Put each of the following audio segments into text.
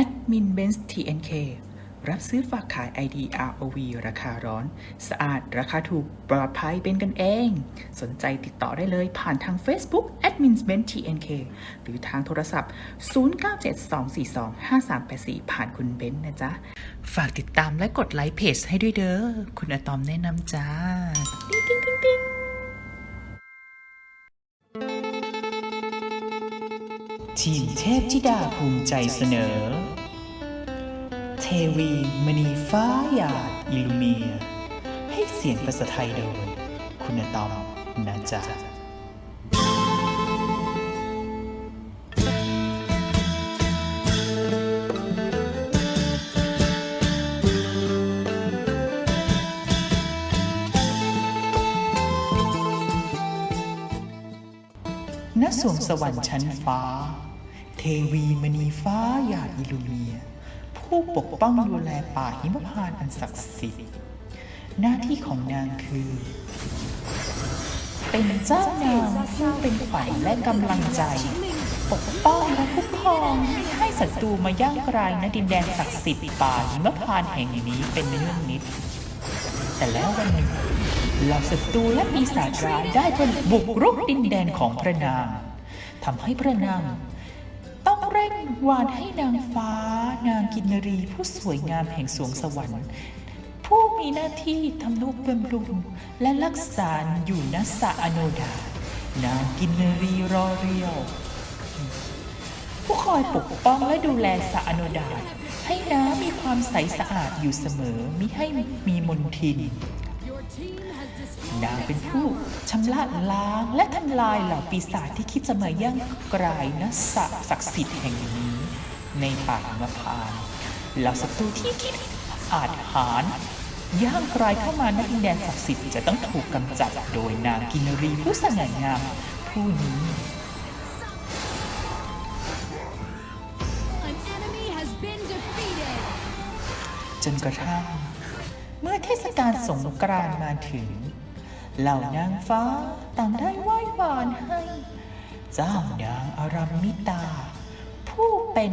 Admin Benz TNK รับซื้อฝากขาย ID ROV ราคาร้อน สะอาด ราคาถูก ปลอดภัยเป็นกันเอง สนใจติดต่อได้เลยผ่านทาง Facebook Admin Benz TNK หรือทางโทรศัพท์ 0972425384 ผ่านคุณเบนซ์นะจ๊ะ ฝากติดตามและกดไลค์เพจให้ด้วยเด้อ คุณอะตอมแนะนำจ้าปิ๊งปิ๊งปิ๊ง ทีมเทพธิดาภูมิใจเสนอ เทวีมณีฟ้าหยาดอิลูเมีย ให้เสียงภาษาไทยโดย คุณตอมนะจ๊ะณสวงสวรรค์ชั้นฟ้า เทวีมณีฟ้าหยาดอิลูเมีย ผู้ปกป้องดูแลป่าหิมพานต์อันศักดิ์สิทธิ์ หน้าที่ของนางคือ เป็นเจ้านางผู้เป็นขวัญและกำลังใจ ปกป้องและคุ้มครองไม่ให้ศัตรูมาย่างกรายณดินแดนศักดิ์สิทธิ์ป่าหิมพานต์แห่งนี้เป็นเรื่องนิด แต่แล้ววันหนึ่งเหล่าศัตรูและปีศาจร้ายได้บุกรุกดินแดนของพระนางทำให้พระนางต้อง เร่งวานให้นางฟ้านางกินนรีผู้สวยงามแห่งสวงสวรรค์ ผู้มีหน้าที่ทำนุบำรุงและรักษาอยู่ณสะอโนดา นางกินนรีรอเรียว ผู้คอยปกป้องและดูแลสะอโนดาให้น้ำมีความใสสะอาดอยู่เสมอมิให้มีมลทิน นางเป็นผู้ชำระล้างและทำลายเหล่าปีศาจที่คิดจะมาย่างกรายณสระศักดิ์สิทธิ์แห่งนี้ ในป่าหิมพานต์เหล่าศัตรูที่คิดอาจหารย่างกรายเข้ามาในดินแดนศักดิ์สิทธิ์จะต้องถูกกำจัดโดยนางกินรีผู้สง่างามผู้นี้ An enemy has been defeated. จนกระทั่ง เมื่อเทศกาลสงกรานต์มาถึง เหล่านางฟ้าต่างได้ไหว้วานให้ เจ้านางอารัมมิตา ผู้เป็น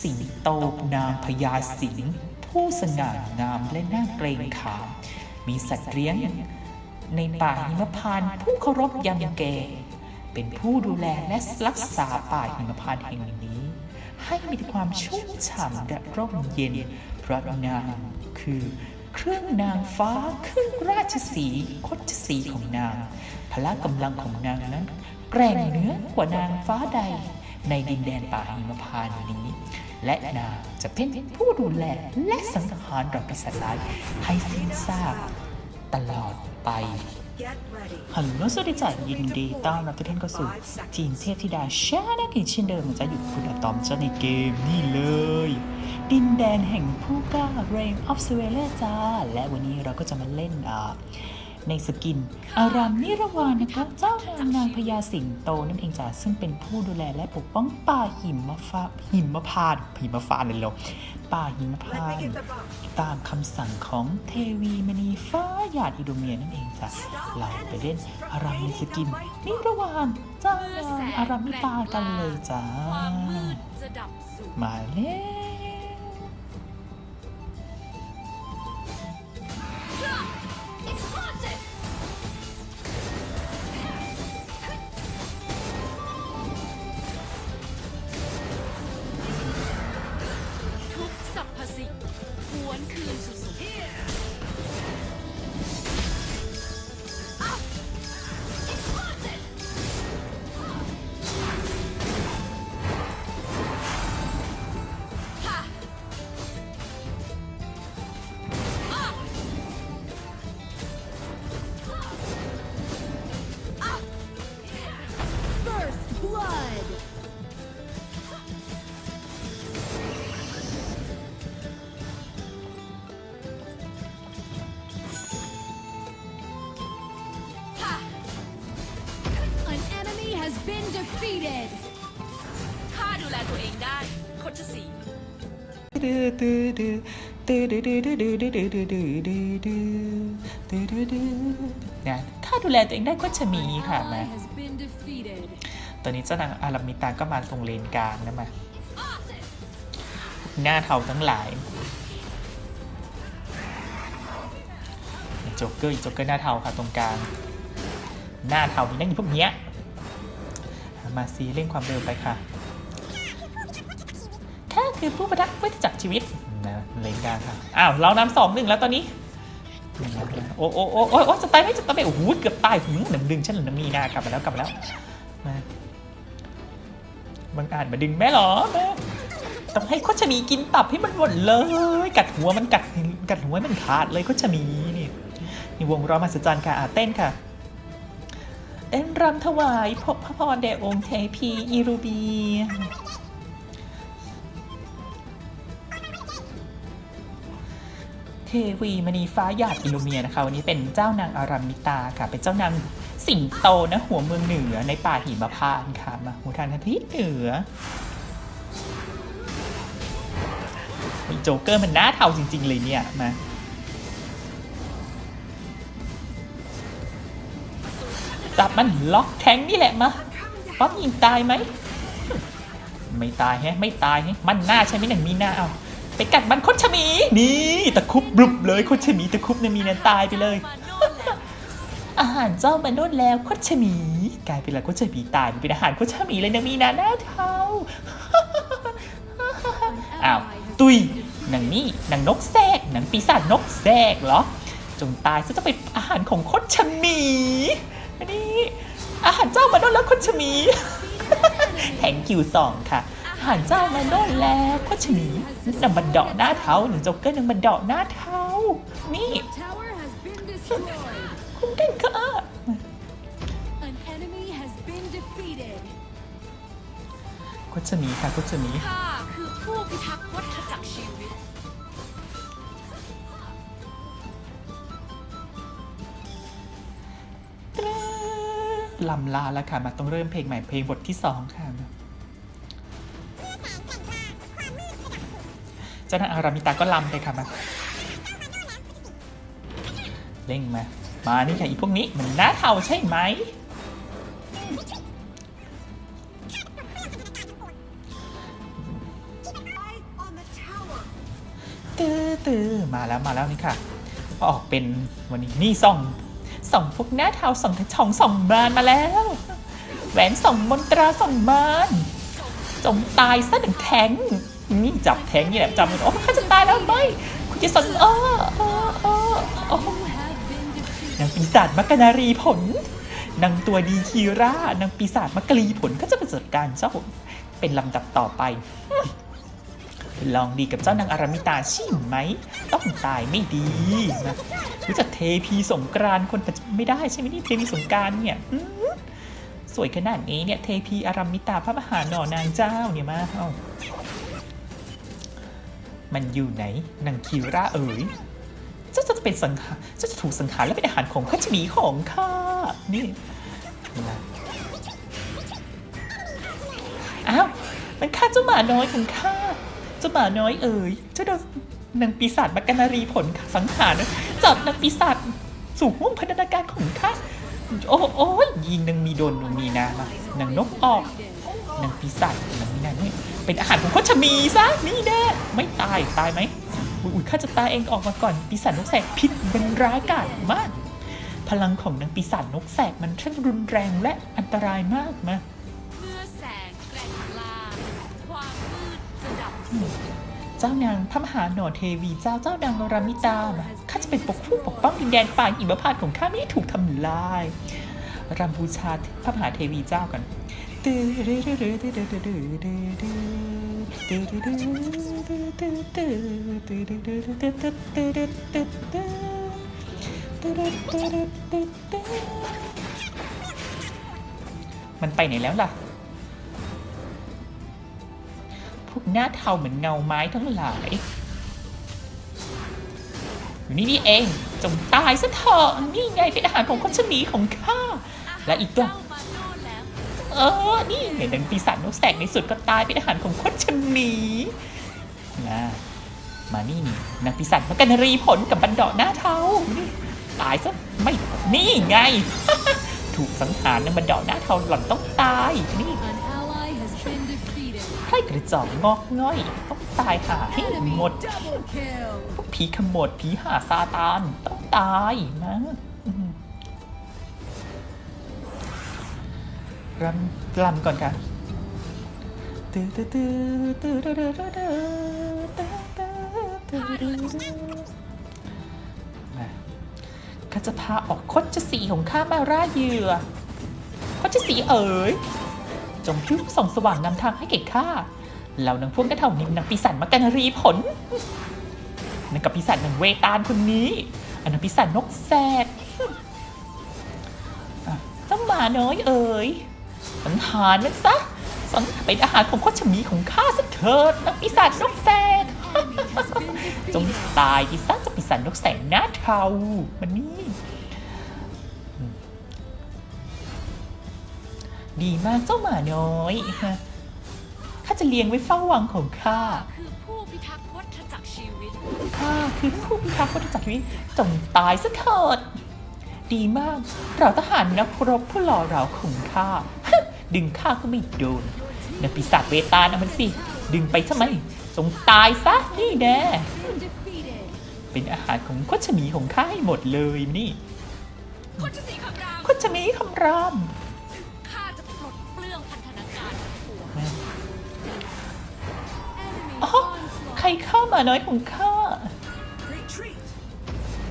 สิงโตนางพญาสิงผู้สง่างามและน่าเกรงขาม มีสัตว์เลี้ยง ในป่าหิมพานต์ผู้เคารพยำเกรงเป็นผู้ดูแลและรักษาป่าหิมพานต์แห่งนี้ ให้มีความชุ่มฉ่ำและร่มเย็นเพราะนางคือ เครื่องนางฟ้าเครื่องราชสีคดสีของนาง พละกำลังของนางนั้น แกร่งเหนือกว่านางฟ้าใด ในดินแดนป่าหิมพานนี้ และนางจะเป็นผู้ดูแลและสังหารดอกปีศาจร้ายให้สิ้นซากตลอดไปฮัลโหลสวัสดีจ้ะยินดีต้อนรับทุกท่านเข้าสู่จีนเทพธิดาชาแนลกินเช่นเดิมจะอยู่คุณอะตอมจ้าในเกมนี่เลย ดินแดนแห่งผู้กล้า Reign of s w e l e r จ้า และวันนี้เราก็จะมาเล่นอ่าในสกิน อารามนิรวานนะคะ เจ้านางนางพญาสิงโตนั่นเองจ้ะซึ่งเป็นผู้ดูแลและปกป้องป่าหิมฟ้าหิมพานต์หิมฟ้าเลยเหรอป่าหิมพานต์ตามคำสั่งของเทวีมณีฟ้าหยาดอิโดเมียนั่นเองจ้ะเราไปเล่นอารามในสกินนิรวานเจ้านางอารามิตากันเลยจ้าความมืดจะดับสูญมาแล้ว Yeah! อดื้อดื้อดื้อดื้อดื้อดื้อดื้อดื้อดื้อดื้อดื้อดื้อดื้อนะถ้าดูแลตัวเองได้ก็จะมีค่ะมาตอนนี้เจ้านางอารามิตาก็มาตรงเลนกลางนะมาหน้าเทาทั้งหลายโจ๊กเกอร์อีกโจ๊กเกอร์หน้าเทาค่ะตรงกลางหน้าเทานี่นั่งอยู่พวกเนี้ยมาซีเร่งความเร็วไปค่ะแค่คือผู้ประทักษ์ไว้จักชีวิต นะเลกาค่ะอ้าวเรานำสองหนึ่งแล้วตอนนี้ โอ้โอ้โอ้โอ้โอ้จะตายไหมจะตายไหมโอ้โหเกือบตายหนึ่งดึงฉันหรือมีนากลับมาแล้วกลับมาแล้วมาบังอาจมาดึงแม่เหรอแม่ต้องให้โคชมีกินตับให้มันหมดเลย กัดหัวมันกัดกัดหัวมันขาดเลยโคชมีนี่นี่วงร้องมาสจรรย์ค่ะอะเต้นค่ะเต้นรำถวายพระพระพรแด่องค์เทพีอีรูบี วีมณีฟ้าหยาดอิลูเมียนะคะ วันนี้เป็นเจ้านางอารัมมิตาค่ะ เป็นเจ้านางสิงโตนะหัวเมืองเหนือในป่าหิมพานต์ค่ะ มาหัวทางทิศเหนือโจ๊กเกอร์มันหน้าเทาจริง ๆ เลยเนี่ย มาจับมันล็อกแทงนี่แหละมาป๊อปยิงตายไหม ไม่ตายแฮะ ไม่ตายแฮะ มันหน้าใช่ไหมหนังมีหน้าเอา ไปกัดมันโคชมี นี่ตะคุบบลุบเลยโคชมีตะคุบเนี่ยมีนันตายไปเลยมาโน่นแล้วอาหารเจ้ามาโน่นแล้วโคชมี กลายเป็นอะไรโคชมีตายเป็นอาหารโคชมีเลยนะมีนาหน้าเทาอ้าวตุยหนังนี่หนังนกแทรกหนังปีศาจนกแทรกเหรอ จงตายซะจะเป็นอาหารของโคชมีอันนี้อาหารเจ้ามาโน่นแล้วโคชมีแทงคิวสองค่ะ อาหารเจ้ามาโน่นแล้วโคชมีนำบันเดาะหน้าเท้าหนึ่งจ็อกเกอร์หนึ่งบันเดาะหน้าเท้า นี่ Tower has been destroyed. คุณเก่งค่ะ An enemy has been defeated. โคชมีค่ะโคชมีข้าคือผู้พิทักษ์วัฏจักรชีวิตลำลาแล้วค่ะมาต้องเริ่มเพลงใหม่เพลงบทที่สองค่ะ จ้านาอารามิตาก็ลำไปค่ะมาเร่งมา มานี่ค่ะอีพวกนี้มันหน้าเทาใช่ไหมตื้อตื้อมาแล้วมาแล้วนี่ค่ะ ออกเป็นวันนี้นี่ส่องส่องพวกหน้าเทาส่องช่องส่องบานมาแล้ว แหวนส่องมนตราส่องบาน จงตายซะหนึ่งแทง นี่จับแทงนี่แหละจำมันโอ้ข้าจะตายแล้วไม่คุณจะสนเออเออเออโอ้นางปีศาจมักกะนารีผลนางตัวดีคีร่านางปีศาจมักกะลีผลก็จะเป็นจัดการเจ้าเป็นลำดับต่อไป ลองดีกับเจ้านางอารามิตาใช่ไหม ต้องตายไม่ดีนะรู้จักเทพีสงกรานคนปัจจุบันไม่ได้ใช่ไหมนี่เทพีสงกรานเนี่ยสวยขนาดนี้เนี่ยเทพีอารามิตาพระมหาหนอนางเจ้าเนี่ยมาเอ้า มันอยู่ไหนนางคีร่าเอ๋ยเจ้าจะเป็นสังหารเจ้าจะถูกสังหารและเป็นอาหารของข้าชมีของข้า นี่นะอ้าว มันฆ่าเจ้าหมาน้อยของข้า เจ้าหมาน้อยเอ๋ย เจ้าโดนนางปีศาจมักกนารีผลสังหารจับนางปีศาจสู่ห้วงพันธนาการของข้า โอ้โอ้ยยิงนางมีโดนนางมีนามานางนกออกนางปีศาจนางมีนานี่เป็นอาหารของโคชมีซะนี่แน่ ไม่ตายตายไหมอยอุ้ยข้าจะตายเองออกมาก่อนปีศาจนกแสกพิษเป็นร้ายกาจมาก พลังของนางปีศาจนกแสกมันช่างรุนแรงและอันตรายมากนะเมื่อแสงแกร่งกล้าความมืดจะดับเจ้านางพระมหาหนอเทวีเจ้าเจ้านางรามิตาข้าจะเป็นปกผู้ปกป้องดินแดนป่าหิมพานต์ของข้าไม่ให้ถูกทำลายรำบูชาพระมหาเทวีเจ้ากัน มันไปไหนแล้วล่ะ พวกหน้าเทาเหมือนเงาไม้ทั้งหลาย อยู่นี่นี่เอง จงตายซะเถอะ นี่ไงเป็นอาหารของคนชนีของข้า และอีกตัว เออ นี่ไงดังปีศาจนกแสกในสุดก็ตายเป็นอาหารของคนชนีนะมานี่นี่นางปีศาจมักกะนารีผลกับบันดาะหน้าเทานี่ตายซะไม่นี่ไง ถูกสังหารนางบันดาะหน้าเทาหล่อนต้องตายนี่ให้กระจอกงอกง่อยต้องตายหาให้ Enemy หมดพวกผีขโมดผีหาซาตานต้องตายนะ รำรำก่อนค่ะตื้อตื้อตื้อตื้อตื้อตื้อตื้อตื้อตื้อข้าจะพาออกคดจะสีของข้ามาร่าเหยื่อคดจะสีเอ๋ยจงยุส่องสว่างนำทางให้แก่ข้าเหล่านางพวกกระเท่านิมนางปีศาจมากันรีผลนั่นกับปีศาจหนึ่งเวตาลคนนี้อันนั้นปีศาจนกแสกเจ้าหมาน้อยเอ๋ย สังหารมันซะสังเป็นอาหารของโคชมีของข้าสักเถิดนักปีศาจนกแสก Enemy has been จง defeated. ตายที่ซะเจะปีศาจนกแสกหน้าเทามันนี่อืมดีมากเจ้าหมาน้อยฮะข้าจะเลี้ยงไว้เฝ้าวังของข้าคือผู้พิทักษ์วัฏจักรชีวิตข้าคือผู้พิทักษ์วัฏจักรชีวิตจงตายซะเถิด ดีมาก เราทหารนักรบผู้หล่อเหลาของข้า ดึงข้าก็ไม่โดนนักปีศาจเวตานะมันสิ ดึงไปทำไมจงตายซะนี่แน่ Been defeated. เป็นอาหารของโคชมีของข้าให้หมดเลยนี่คนจะสีคำรามโคชมีคำรามข้าจะปลดเปลื้องพันธนาการทั้งปวง Enemy อ๋อใคร onslaught. เข้ามาน้อยของข้า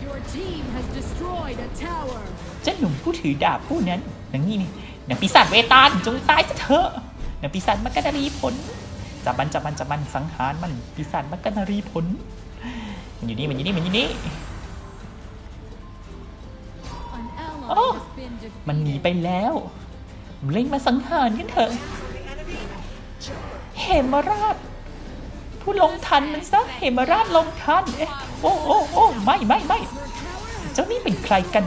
Your team has destroyed a tower. เจ้าหนุ่มผู้ถือดาบผู้นั้นนังนี่นี่ นางปีศาจเวตาลจงตายซะเถอะนางปีศาจมักกะนารีผลจับมันจับมันจับมันสังหารมันปีศาจมักกะนารีผลมันอยู่นี่มันอยู่นี่มันอยู่นี่ An ally Oh, has been มันหนี defeated. ไปแล้วเร่งมาสังหารกันเถอะเหมราชผู้ลงทันมันซะเหมราชลงทันเอ๊ะโอ้โอ้โอ้ไม่ไม่ไม่ Your tower has เจ้านี่เป็นใครกัน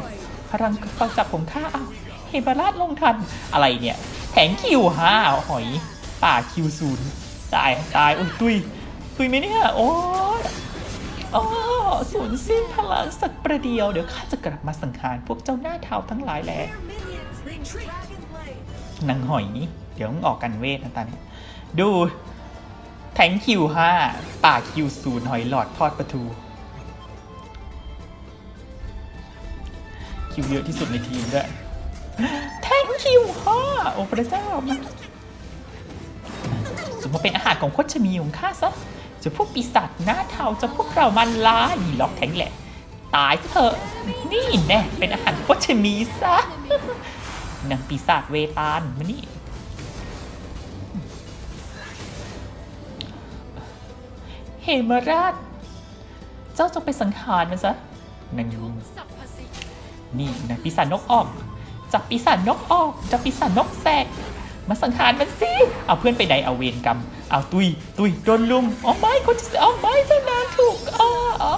พลังกำจับของข้าอ้าว เฮบาราชลงทันอะไรเนี่ยแผงคิวห้าหอยป่าคิวศูนย์ตายตายอุ้ยตุยตุยไหมเนี่ยโอ้ยโอ้สูญสิ้นพลังสักประเดียวเดี๋ยวข้าจะกลับมาสังหารพวกเจ้าหน้าเทาทั้งหลายแหละนางหอยเดี๋ยวมึงออกกันเวทนะตาเนี่ยดูแทงคิวห้าป่าคิวศูนย์หอยหลอดทอดประทู คิวเยอะที่สุดในทีมด้วย แทงคิวฮ่าโอ้พระเจ้ามันสมาเป็นอาหารของโคชมีของข้าซะจะพวกปีศาจหน้าเทาจะพวกเรามันล้าดีล็อกแทงแหละ ตายซะเถอะ นี่แน่เป็นอาหารโคชมีซะนางปีศาจเวตาลมานี่เฮมราช เจ้าจงไปสังหารมันซะนางยุงนี่นะปีศาจนกออก จับปีศาจนกออกจับปีศาจนกแสกมาสังหารมันสิ เอาเพื่อนไปไหนเอาเวรกรรม เอาตุย ตุยโดนลุมเอาไม้คนจะเอาไม้เจ้านาถูกอ้ออ้อ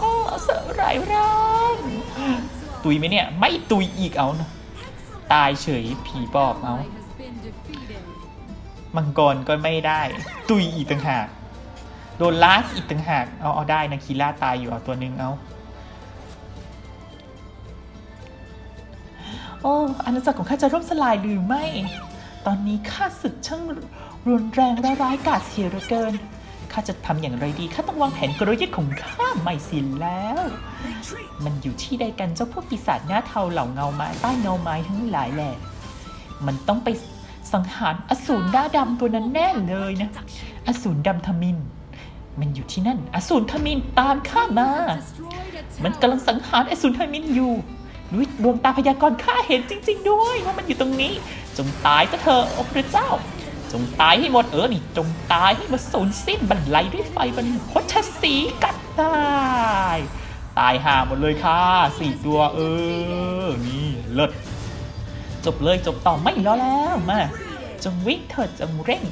เสรายร่างตุยไหมเนี่ย ไม่ตุยอีกเอานะตายเฉยผีปอบเอา มังกรก็ไม่ได้ ตุยอีกต่างหาก โดนลาสอีกต่างหาก เอาเอาได้นะคีล่าตายอยู่เอาตัวนึงเอา โอ้อาณาจักรของข้าจะร่มสลายหรือไม่ ตอนนี้ข้าศึกช่างรุนแรงและร้ายกาจเสียเหลือเกินข้าจะทำอย่างไรดีข้าต้องวางแผนกลยุทธ์ของข้าใหม่สิแล้ว มันอยู่ที่ใดกันเจ้าพวกปีศาจหน้าเทาเหล่าเงาไม้ใต้เงาไม้ทั้งหลายแหละ มันต้องไปสังหารอสูรหน้าดำตัวนั้นแน่เลยนะ อสูรดำทมิน มันอยู่ที่นั่น อสูรทมินตามข้ามา มันกำลังสังหารอสูรทมินอยู่ ด้วยดวงตาพยากรณ์ข้าเห็นจริง ๆ ด้วยว่ามันอยู่ตรงนี้ จงตายซะเถอะโอ้พระเจ้า จงตายให้หมดเออนี่จงตายให้หมดสูญสิ้นบรรลัยด้วยไฟบรรพชสีกัดตายตายห่าหมดเลยค่ะสี่ตัวเออนี่เลิศจบเลยจบต่อไม่รอแล้วมาจงวิ่งเถิดจงเร่ง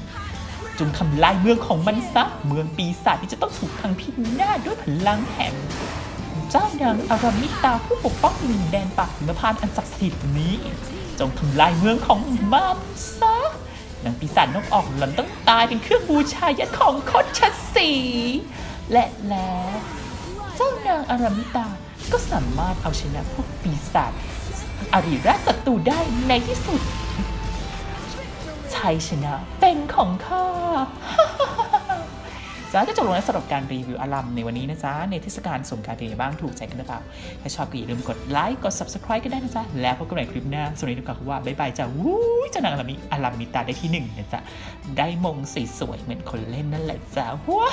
จงทำลายเมืองของมันซะเมืองปีศาจที่จะต้องถูกพังพินาศด้วยพลังแห่ง เจ้านางอารามิตาผู้ปกป้องดินแดนป่าหิมพานต์อันศักดิ์สิทธิ์นี้ จงทำลายเมืองของมันซะนางปีศาจนกออกหล่อนต้องตายเป็นเครื่องบูชายันของคดชสี และแล้ว เจ้านางอารามิตาก็สามารถเอาชนะพวกปีศาจอาริราชศัตรูได้ในที่สุดชัยชนะเป็นของข้า จ้าก็จบลงแล้วสำหรับการรีวิวอลัมในวันนี้นะจ๊ะ ในเทศกาลสงการเป็นยังไงบ้างถูกใจกันหรือเปล่า ถ้าชอบก็อย่าลืมกดไลค์กด subscribe กันได้นะจ๊ะ แล้วพบกันใหม่คลิปหน้าสวัสดีทุกคนว่าบ๊ายบายจ้าวู้ยเจ้านางอลัมมีอลัมมีตาได้ที่หนึ่งนะจ๊ะ ได้มงสวยๆเหมือนคนเล่นนั่นแหละจ้าว้า